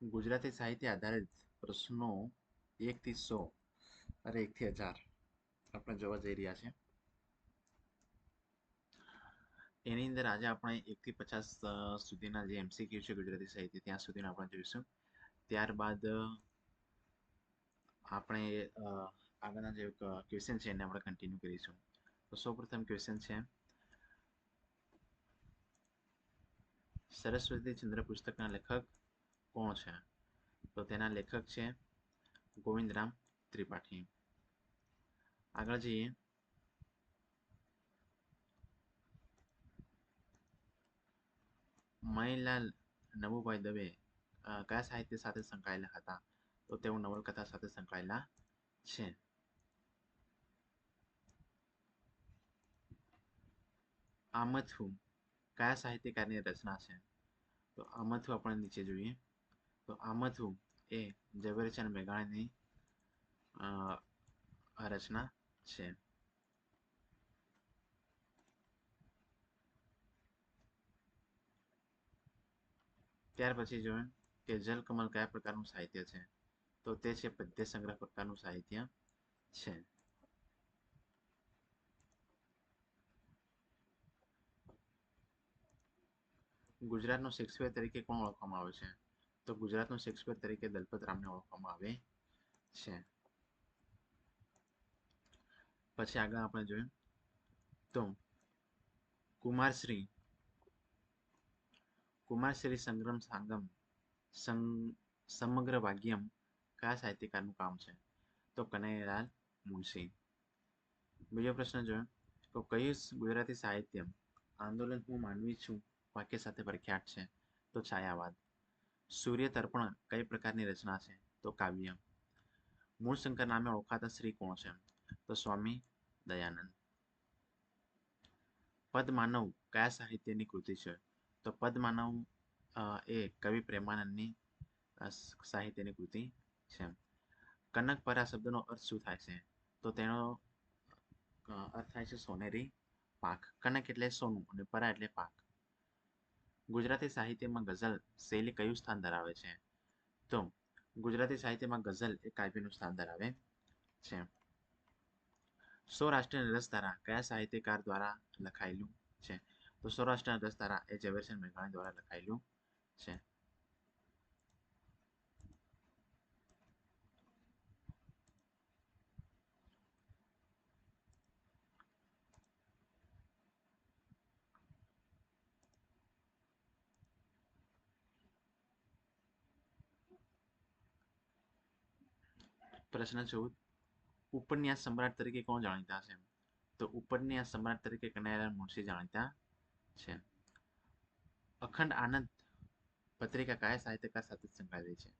ગુજરાતી સાહિત્ય આધારિત પ્રશ્નો એકથી સો અરે એકથી હજાર આપણે જોવા જઈ રહ્યા છે એની અંદર આજે આપણે એકથી પચાસ સુધીના જે એમસીક્યુ છે ગુજરાતી સાહિત્ય, ત્યાં સુધીના આપણે જોઈશું. ત્યારબાદ આપણે આગળના જે ક્વેશ્ચન છે એને આપણે કન્ટિન્યુ કરીશું. તો સૌપ્રથમ ક્વેશ્ચન છે, સરસ્વતી ચંદ્ર પુસ્તકના લેખક કોણ છે? તો તેના લેખક છે ગોવિંદરામ ત્રિપાઠી. આગળ જઈએ. મહીલાલ નવુભાઈ દવે કયા સાહિત્ય સાથે સંકળાયેલા હતા? તો તેઓ નવલકથા સાથે સંકળાયેલા છે. આમથુ, કયા સાહિત્યકારની રચના છે? તો આમથુ આપણે નીચે જોઈએ. તો આમથુ એ ઝવેરચંદ મેઘાણીની રચના છે. ત્યાર પછી જોયું કે જલકમલ કયા પ્રકારનું સાહિત્ય છે? તો તે છે પદ્ય સંગ્રહ પ્રકારનું સાહિત્ય છે. ગુજરાતનો શેક્સપિયર તરીકે કોણ ઓળખવામાં આવે છે? તો ગુજરાતનો શેક્સપિયર તરીકે દલપત રામને ઓળખવામાં આવે છે. પછી આગળ આપણે જોયું તો કુમારશ્રી કુમારશ્રી સંગ્રમ સાંગમ સમગ્ર ભાગ્યમ કયા સાહિત્યકારનું કામ છે? તો કનૈયાલાલ મુનશી. બીજો પ્રશ્ન જોયો તો કયું ગુજરાતી સાહિત્ય આંદોલન હું માનવી છું વાક્ય સાથે પ્રખ્યાત છે? તો છાયાવાદ. સૂર્ય તર્પણ કઈ પ્રકારની રચના છે? તો કાવ્ય. મૂળશંકર નામે ઓળખાતા શ્રી કોણ છે? તો સ્વામી દયાનંદ. પદમાનવ કયા સાહિત્યની કૃતિ છે? તો પદમાનવ એ કવિ પ્રેમાનંદની સાહિત્યની કૃતિ છે. કનકપરા શબ્દનો અર્થ શું થાય છે? તો તેનો અર્થ થાય છે સોનેરી પાક. કનક એટલે સોનું અને પરા એટલે પાક. ગુજરાતી સાહિત્યમાં ગઝલ શૈલી કયું સ્થાન ધરાવે છે? તો ગુજરાતી સાહિત્યમાં ગઝલ એ કાવ્યનું સ્થાન ધરાવે છે. સૌરાષ્ટ્રની રસધારા કયા સાહિત્યકાર દ્વારા લખાયેલું છે? તો સૌરાષ્ટ્રના રસધારા એ ઝવેરચંદ મેઘાણી દ્વારા લખાયેલું છે. પ્રશ્ન ચૌદ ઉપન્યાસ સમ્રાટ તરીકે કોણ જાણીતા છે? તો ઉપન્યાસ સમ્રાટ તરીકે કનૈયાલાલ મુનશી જાણીતા છે. અખંડ આનંદ પત્રિકા કયા સાહિત્યકાર સાથે સંકળાયેલી છે?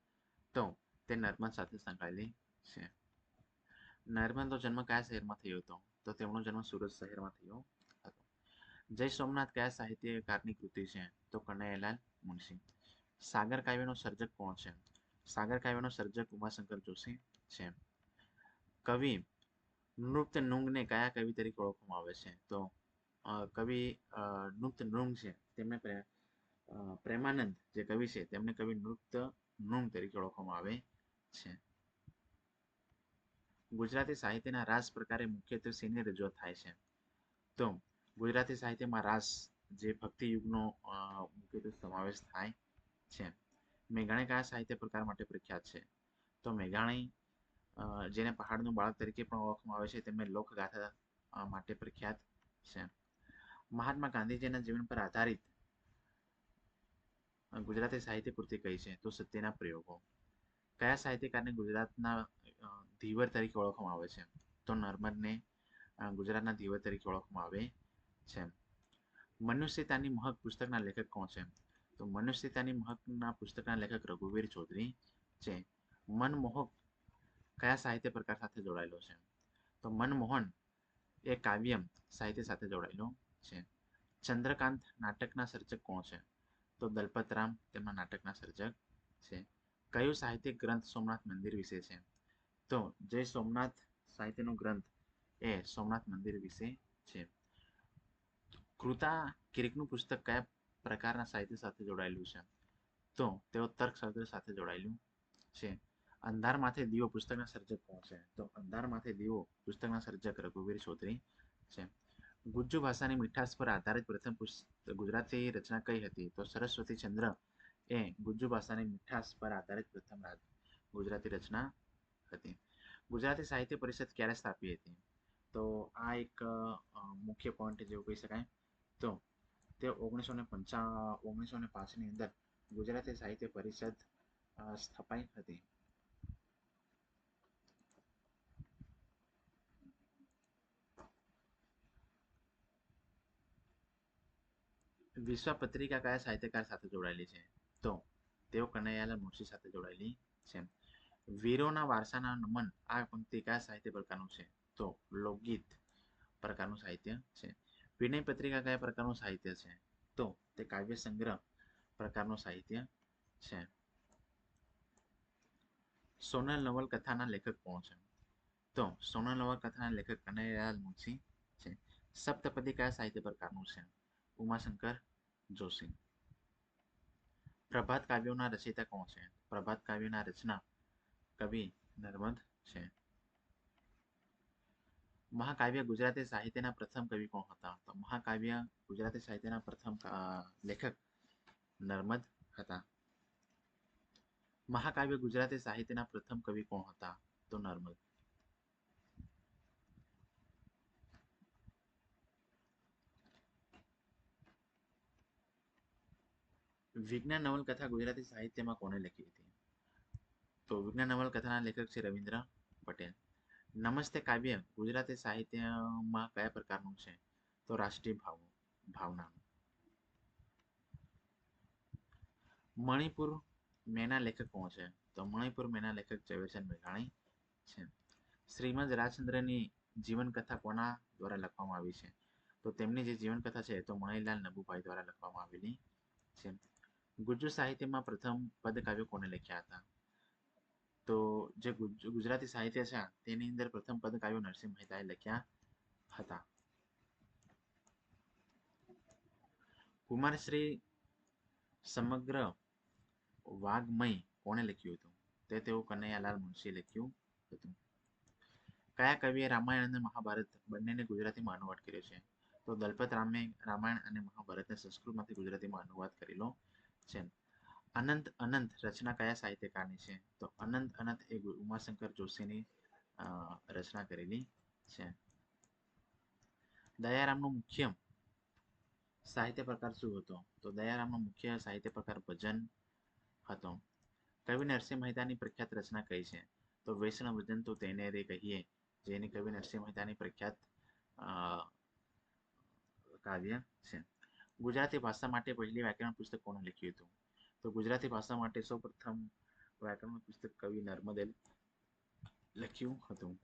તો તે નર્મદ સાથે સંકળાયેલી છે. નર્મદનો જન્મ કયા શહેરમાં થયો હતો? તો તેમનો જન્મ સુરત શહેરમાં થયો હતો. જય સોમનાથ કયા સાહિત્યકારની કૃતિ છે? તો કનૈયાલાલ મુનશી. સાગર કાવ્યનો સર્જક કોણ છે? સાગર કાવ્યનો સર્જક ઉમાશંકર જોશી છે. કવિ નૃત્ય નૃંગને કયા કવિ તરીકે ઓળખવામાં આવે છે? તો કવિ નૃત્ય નૃંગ છે. તેમને પ્રેમાનંદ જે કવિ છે, તેમને કવિ નૃત્ય નૃંગ તરીકે ઓળખવામાં આવે છે. ગુજરાતી સાહિત્યના રાસ પ્રકારે મુખ્યત્વે શેની રજૂઆત થાય છે. તો, ગુજરાતી સાહિત્યમાં રાસ જે ભક્તિ યુગનો મુખ્યત્વે સમાવેશ થાય છે. મેઘાણી કયા સાહિત્ય પ્રકાર માટે પ્રખ્યાત છે? તો મેઘાણી જેને પહાડનું બાળક તરીકે પણ ઓળખવામાં આવે છે, તેમને લોકગાથા માટે પ્રખ્યાત છે. મહાત્મા ગાંધીજીના જીવન પર આધારિત ગુજરાતી સાહિત્ય કૃતિ કઈ છે? તો સત્યના પ્રયોગો. કયા સાહિત્યકારને ગુજરાતના ધીવર તરીકે ઓળખવામાં આવે છે? તો નર્મદને ગુજરાતના ધીવર તરીકે ઓળખવામાં આવે છે. મનુષ્યતાની મહક પુસ્તકના લેખક કોણ છે? તો મનુષ્યતાની મહકના પુસ્તકના લેખક રઘુવીર ચૌધરી છે. મનમોહક કયા સાહિત્ય પ્રકાર સાથે જોડાયેલો છે? તો મનમોહન એ કાવ્ય સાહિત્ય સાથે જોડાયેલો છે. ચંદ્રકાંત નાટકના સર્જક કોણ છે? તો દલપતરામ તેમના નાટકના સર્જક છે. કયું સાહિત્ય ગ્રંથ સોમનાથ મંદિર વિશે છે? તો જય સોમનાથ સાહિત્યનો ગ્રંથ એ સોમનાથ મંદિર વિશે છે. કૃતા કિરીકનું પુસ્તક કયા પ્રકારના સાહિત્ય સાથે જોડાયેલું છે. તો તેઓ તર્કશાસ્ત્ર સાથે જોડાયેલું છે. અંધારમાંથી દીવો પુસ્તકના સર્જક કોણ છે? તો અંધારમાંથી દીવો પુસ્તકના સર્જક રઘુવીર ચૌધરી છે. ગુજ્જુ ભાષાની મીઠાશ પર આધારિત પ્રથમ ગુજરાતી રચના કઈ હતી? તો સરસ્વતી ચંદ્ર એ ગુજ્જુ ભાષાની મીઠાશ પર આધારિત પ્રથમ ગુજરાતી રચના હતી. ગુજરાતી સાહિત્ય પરિષદ ક્યારે સ્થાપી હતી? તો આ એક મુખ્ય પોઈન્ટ જેવું કહી શકાય. તો તે ઓગણીસો ને પંચા ઓગણીસો ને પાંચની અંદર ગુજરાતી સાહિત્ય પરિષદ સ્થપાઈ હતી. વિશ્વ પત્રિકા કયા સાહિત્યકાર સાથે જોડાયેલી છે? તો તેઓ કનૈયાલાલ મુનશી સાથે જોડાયેલી છે. વીરોના વારસાના નમન આ પંક્તિ કયા સાહિત્ય પ્રકારનું છે? તો લોકગીત પ્રકારનું સાહિત્ય છે. વિનય પત્રિકા કયા પ્રકારનું સાહિત્ય છે? તો તે કાવ્ય સંગ્રહ પ્રકારનું સાહિત્ય છે. સોનલ નવલકથાના લેખક કોણ છે? તો સોનલ નવલકથાના લેખક કનૈયાલાલ મુનશી છે. સપ્તપદી કયા સાહિત્ય પ્રકારનું છે? ઉમાશંકર જોશી. પ્રભાત કાવ્યોના રચયિતા કોણ છે? પ્રભાત કાવ્યના રચના કવિ નર્મદ છે. મહાકાવ્ય ગુજરાતી સાહિત્યના પ્રથમ કવિ કોણ હતા તો મહાકાવ્ય ગુજરાતી સાહિત્યના પ્રથમ લેખક નર્મદ હતા મહાકાવ્ય ગુજરાતી સાહિત્યના પ્રથમ કવિ કોણ હતા તો નર્મદ વિજ્ઞાન નવલકથા ગુજરાતી સાહિત્યમાં કોને લખી હતી તો વિજ્ઞાન નવલકથાના લેખક છે રવિન્દ્ર પટેલ નમસ્તે કાવ્ય, ગુજરાતી સાહિત્યમાં કયા પ્રકારનું છે? તો રાષ્ટ્રીય ભાવ ભાવનાનું મણિપુર મેના લેખક કોણ છે? તો મણિપુર મેના લેખક ઝવેરચંદ મેઘાણી છે. શ્રીમદ રાજચંદ્રની જીવનકથા કોના દ્વારા લખવામાં આવી છે? તો તેમની જે જીવનકથા છે તો મણિલાલ નબુભાઈ દ્વારા લખવામાં આવેલી છે. ગુજ્જુ સાહિત્યમાં પ્રથમ પદકાવ્યો કોને લખ્યા હતા? તો જે ગુજરાતી સાહિત્ય છે, તેની અંદર પ્રથમ પદકાવ્યો નરસિંહ મહેતાએ લખ્યા હતા. કુમારશ્રી સમગ્ર વાઘમય કોણે લખ્યું હતું? તે તેઓ કનૈયાલાલ મુનશીએ લખ્યું હતું. કયા કવિએ રામાયણ અને મહાભારત બંનેને ગુજરાતીમાં અનુવાદ કર્યો છે? તો દલપત રામે રામાયણ અને મહાભારતને સંસ્કૃતમાંથી ગુજરાતીમાં અનુવાદ કરેલો છે. અનંત અનંત રચના કયા સાહિત્યકારની છે? તો અનંત અનંત એ ઉમાશંકર જોશીની રચના કરેલી છે. દયારામનો મુખ્ય સાહિત્ય પ્રકાર શું હતો? તો દયારામનો મુખ્ય સાહિત્ય પ્રકાર ભજન હતો. કવિ નરસિંહ મહેતાની પ્રખ્યાત રચના કઈ છે? તો વૈષ્ણવ ભજન તો તેને રે કહીએ, જેની કવિ નરસિંહ મહેતાની પ્રખ્યાત કાવ્ય છે. ગુજરાતી ભાષા માટે પહેલી વ્યાકરણ પુસ્તક કોણે લખ્યું હતું? તો ગુજરાતી ભાષા માટે સૌપ્રથમ વ્યાકરણ પુસ્તક કવિ નર્મદે લખ્યું હતું.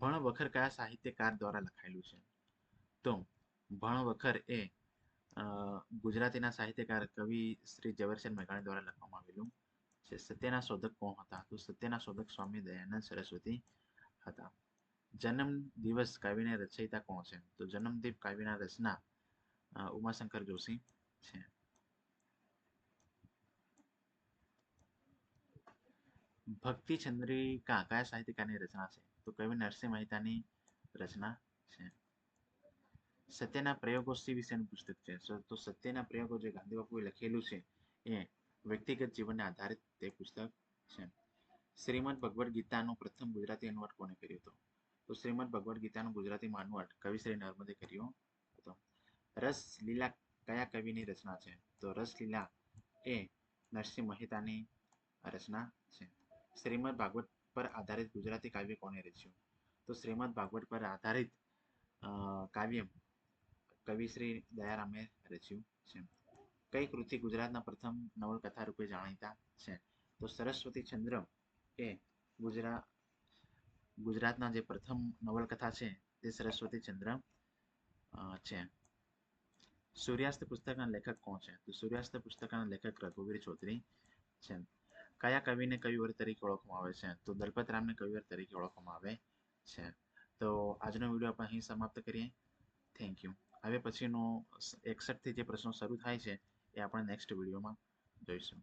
ભણવખર કયા સાહિત્યકાર દ્વારા લખાયેલું છે. તો ભણવખર એ ગુજરાતીના સાહિત્યકાર કવિ શ્રી ઝવેરચંદ મેઘાણી દ્વારા લખવામાં આવેલું છે. સત્યના શોધક કોણ હતા? તો સત્યના શોધક સ્વામી દયાનંદ સરસ્વતી હતા. જન્મ દિવસ કાવ્યને રચયિતા કોણ છે? તો જન્મદીપ કાવ્યના રચના ઉમાશંકર જોશી છે. ભક્તિ ચંદ્રિકા કયા સાહિત્યકારની રચના છે. તો કવિ નરસિંહ મહેતાની રચના છે. સત્યના પ્રયોગો સી વિશેનું પુસ્તક છે. તો સત્યના પ્રયોગો જે ગાંધી બાપુએ લખેલું છે એ વ્યક્તિગત જીવનને આધારિત તે પુસ્તક છે. શ્રીમદ ભગવદ્ ગીતાનો પ્રથમ ગુજરાતી અનુવાદ કોને કર્યો હતો? તો શ્રીમદ ભગવદ્ ગીતાનો ગુજરાતીમાં અનુવાદ કવિ શ્રી નર્મદે કર્યો હતો રસ લીલા કયા કવિની રચના છે? તો રસલીલા એ નરસિંહ મહેતાની રચના છે. શ્રીમદ ભાગવત પર આધારિત ગુજરાતી કાવ્ય કોને રચ્યું? તો શ્રીમદ ભાગવત પર આધારિત કાવ્ય કવિ શ્રી દયારામે રચ્યું છે. કઈ કૃતિ ગુજરાતના પ્રથમ નવલકથા રૂપે જાણીતા છે? તો સરસ્વતી ચંદ્ર એ ગુજરાત ગુજરાતના જે પ્રથમ નવલકથા છે, તે સરસ્વતી ચંદ્ર છે. સૂર્યાસ્ત પુસ્તકના લેખક કોણ છે તો સૂર્યાસ્ત પુસ્તકના લેખક રઘુવીર ચૌધરી છે કયા કવિને કવિવર તરીકે ઓળખવામાં આવે છે? તો દલપત રામને કવિવર તરીકે ઓળખવામાં આવે છે. તો આજનો વીડિયો આપણે અહીં સમાપ્ત કરીએ. થેન્ક યુ હવે પછીનો એકસઠથી જે પ્રશ્નો શરૂ થાય છે, એ આપણે નેક્સ્ટ વિડીયોમાં જોઈશું.